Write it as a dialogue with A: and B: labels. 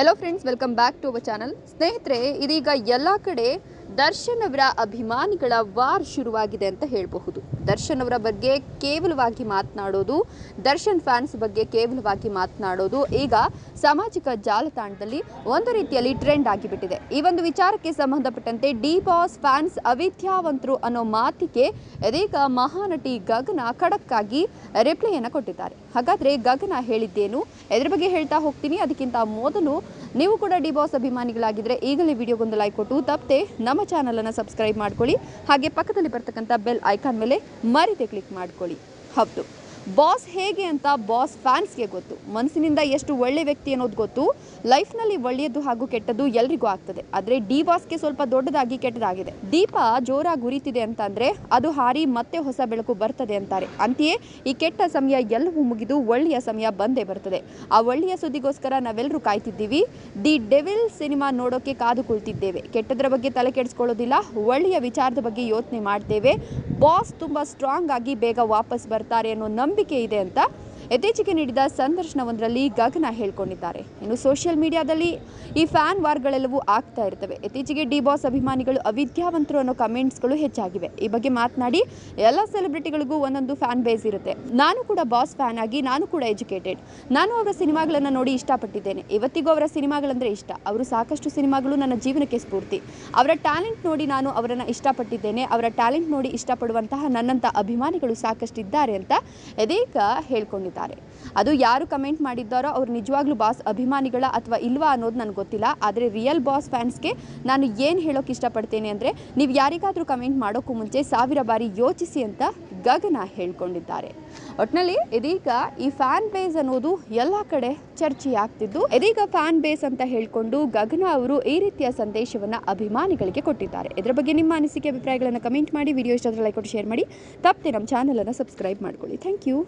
A: Hello friends welcome back to our channel ಸ್ನೇಹಿತರೆ ಇದೀಗ ಎಲ್ಲ ಕಡೆ ದರ್ಶನ್ ಅವರ ಅಭಿಮಾನಿಗಳ ವಾರ್ ಶುರುವಾಗಿದೆ ಅಂತ ಹೇಳಬಹುದು. ದರ್ಶನ್ ಅವರ ಬಗ್ಗೆ ಕೇವಲವಾಗಿ ಮಾತನಾಡೋದು, ದರ್ಶನ್ ಫ್ಯಾನ್ಸ್ ಬಗ್ಗೆ ಕೇವಲವಾಗಿ ಮಾತನಾಡೋದು ಈಗ ಸಾಮಾಜಿಕ ಜಾಲತಾಣದಲ್ಲಿ ಒಂದು ರೀತಿಯಲ್ಲಿ ಟ್ರೆಂಡ್ ಆಗಿಬಿಟ್ಟಿದೆ. ಈ ಒಂದು ವಿಚಾರಕ್ಕೆ ಸಂಬಂಧಪಟ್ಟಂತೆ ಡಿ ಬಾಸ್ ಫ್ಯಾನ್ಸ್ ಅವಿದ್ಯಾವಂತರು ಅನ್ನೋ ಮಾತಿಗೆ ಇದೀಗ ಮಹಾನಟಿ ಗಗನ ಖಡಕ್ಕಾಗಿ ರಿಪ್ಲೈಯನ್ನು ಕೊಟ್ಟಿದ್ದಾರೆ. ಹಾಗಾದ್ರೆ ಗಗನ ಹೇಳಿದ್ದೇನು? ಇದ್ರ ಬಗ್ಗೆ ಹೇಳ್ತಾ ಹೋಗ್ತೀನಿ. ಅದಕ್ಕಿಂತ ಮೊದಲು ನೀವು ಕೂಡ ಡಿ ಬಾಸ್ ಅಭಿಮಾನಿಗಳಾಗಿದ್ರೆ ಈಗಲೇ ವಿಡಿಯೋಗೊಂದು ಲೈಕ್ ಕೊಟ್ಟು ತಪ್ಪದೆ ನಮ್ಮ ಚಾನಲನ್ನು ಸಬ್ಸ್ಕ್ರೈಬ್ ಮಾಡ್ಕೊಳ್ಳಿ. ಹಾಗೆ ಪಕ್ಕದಲ್ಲಿ ಬರ್ತಕ್ಕಂಥ ಬೆಲ್ ಐಕಾನ್ ಮೇಲೆ ಮರಿದೆ ಕ್ಲಿಕ್ ಮಾಡ್ಕೊಳ್ಳಿ. ಹೌದು. ಬಾಸ್ ಹೇಗೆ ಅಂತ ಬಾಸ್ ಫ್ಯಾನ್ಸ್ಗೆ ಗೊತ್ತು. ಮನಸ್ಸಿನಿಂದ ಎಷ್ಟು ಒಳ್ಳೆ ವ್ಯಕ್ತಿ ಅನ್ನೋದು ಗೊತ್ತು. ಲೈಫ್ನಲ್ಲಿ ಒಳ್ಳೆಯದು ಹಾಗೂ ಕೆಟ್ಟದ್ದು ಎಲ್ರಿಗೂ ಆಗ್ತದೆ. ಆದರೆ ಡಿ ಬಾಸ್ಗೆ ಸ್ವಲ್ಪ ದೊಡ್ಡದಾಗಿ ಕೆಟ್ಟದಾಗಿದೆ. ದೀಪ ಜೋರಾಗಿ ಉರಿತಿದೆ ಅಂತಂದ್ರೆ ಅದು ಹಾರಿ ಮತ್ತೆ ಹೊಸ ಬೆಳಕು ಬರ್ತದೆ ಅಂತಾರೆ. ಅಂತೆಯೇ ಈ ಕೆಟ್ಟ ಸಮಯ ಎಲ್ಲವೂ ಮುಗಿದು ಒಳ್ಳೆಯ ಸಮಯ ಬಂದೇ ಬರ್ತದೆ. ಆ ಒಳ್ಳೆಯ ಸುದ್ದಿಗೋಸ್ಕರ ನಾವೆಲ್ಲರೂ ಕಾಯ್ತಿದ್ದೀವಿ. ದಿ ಡೆವಿಲ್ ಸಿನಿಮಾ ನೋಡೋಕೆ ಕಾದು ಕುಳಿತಿದ್ದೇವೆ. ಕೆಟ್ಟದರ ಬಗ್ಗೆ ತಲೆ ಕೆಡಿಸ್ಕೊಳ್ಳೋದಿಲ್ಲ. ಒಳ್ಳೆಯ ವಿಚಾರದ ಬಗ್ಗೆ ಯೋಚನೆ ಮಾಡ್ತೇವೆ. ಬಾಸ್ ತುಂಬ ಸ್ಟ್ರಾಂಗ್ ಆಗಿ ಬೇಗ ವಾಪಸ್ ಬರ್ತಾರೆ ಅನ್ನೋ ನಂಬಿಕೆ ಇದೆ ಅಂತ ಇತ್ತೀಚೆಗೆ ನೀಡಿದ ಸಂದರ್ಶನವೊಂದರಲ್ಲಿ ಗಗನ ಹೇಳ್ಕೊಂಡಿದ್ದಾರೆ. ಇನ್ನು ಸೋಷಿಯಲ್ ಮೀಡಿಯಾದಲ್ಲಿ ಈ ಫ್ಯಾನ್ ವಾರ್ಗಳೆಲ್ಲವೂ ಆಗ್ತಾ ಇರ್ತವೆ. ಇತ್ತೀಚೆಗೆ ಡಿ ಬಾಸ್ ಅಭಿಮಾನಿಗಳು ಅವಿದ್ಯಾವಂತರು ಅನ್ನೋ ಕಮೆಂಟ್ಸ್ಗಳು ಹೆಚ್ಚಾಗಿವೆ. ಈ ಬಗ್ಗೆ ಮಾತನಾಡಿ, ಎಲ್ಲ ಸೆಲೆಬ್ರಿಟಿಗಳಿಗೂ ಒಂದೊಂದು ಫ್ಯಾನ್ ಬೇಸ್ ಇರುತ್ತೆ. ನಾನು ಕೂಡ ಬಾಸ್ ಫ್ಯಾನ್ ಆಗಿ, ನಾನು ಕೂಡ ಎಜುಕೇಟೆಡ್ ನಾನು ಅವರ ಸಿನಿಮಾಗಳನ್ನು ನೋಡಿ ಇಷ್ಟಪಟ್ಟಿದ್ದೇನೆ. ಇವತ್ತಿಗೂ ಅವರ ಸಿನಿಮಾಗಳಂದ್ರೆ ಇಷ್ಟ. ಅವರು ಸಾಕಷ್ಟು ಸಿನಿಮಾಗಳು ನನ್ನ ಜೀವನಕ್ಕೆ ಸ್ಫೂರ್ತಿ. ಅವರ ಟ್ಯಾಲೆಂಟ್ ನೋಡಿ ನಾನು ಅವರನ್ನು ಇಷ್ಟಪಟ್ಟಿದ್ದೇನೆ. ಅವರ ಟ್ಯಾಲೆಂಟ್ ನೋಡಿ ಇಷ್ಟಪಡುವಂತಹ ನನ್ನಂಥ ಅಭಿಮಾನಿಗಳು ಸಾಕಷ್ಟು ಇದ್ದಾರೆ ಅಂತ ಇದೀಗ ಹೇಳ್ಕೊಂಡಿದ್ದಾರೆ. ಅದು ಯಾರು ಕಮೆಂಟ್ ಮಾಡಿದ್ದಾರೋ ಅವ್ರು ನಿಜವಾಗ್ಲೂ ಬಾಸ್ ಅಭಿಮಾನಿಗಳ ಅಥವಾ ಇಲ್ವಾ ಅನ್ನೋದು ನನಗೆ ಗೊತ್ತಿಲ್ಲ. ಆದರೆ ರಿಯಲ್ ಬಾಸ್ ಫ್ಯಾನ್ಸ್ಗೆ ನಾನು ಏನು ಹೇಳೋಕೆ ಇಷ್ಟಪಡ್ತೇನೆ ಅಂದರೆ ನೀವು ಯಾರಿಗಾದರೂ ಕಮೆಂಟ್ ಮಾಡೋಕ್ಕೂ ಮುಂಚೆ ಸಾವಿರ ಬಾರಿ ಯೋಚಿಸಿ ಅಂತ ಗಗನ ಹೇಳ್ಕೊಂಡಿದ್ದಾರೆ. ಒಟ್ಟಿನಲ್ಲಿ ಇದೀಗ ಈ ಫ್ಯಾನ್ ಬೇಸ್ ಅನ್ನೋದು ಎಲ್ಲ ಕಡೆ ಚರ್ಚೆ ಆಗ್ತಿದ್ದು. ಇದೀಗ ಫ್ಯಾನ್ ಬೇಸ್ ಅಂತ ಹೇಳಿಕೊಂಡು ಗಗನ ಅವರು ಈ ರೀತಿಯ ಸಂದೇಶವನ್ನು ಅಭಿಮಾನಿಗಳಿಗೆ ಕೊಟ್ಟಿದ್ದಾರೆ. ಇದರ ಬಗ್ಗೆ ನಿಮ್ಮ ಅನಿಸಿಕೆ, ಅಭಿಪ್ರಾಯಗಳನ್ನು ಕಮೆಂಟ್ ಮಾಡಿ ವಿಡಿಯೋ ಇಷ್ಟ ಲೈಕ್ ಕೊಟ್ಟು ಶೇರ್ ಮಾಡಿ. ತಪ್ಪದೆ ನಮ್ಮ ಚಾನಲನ್ನು ಸಬ್ಸ್ಕ್ರೈಬ್ ಮಾಡ್ಕೊಳ್ಳಿ. Thank you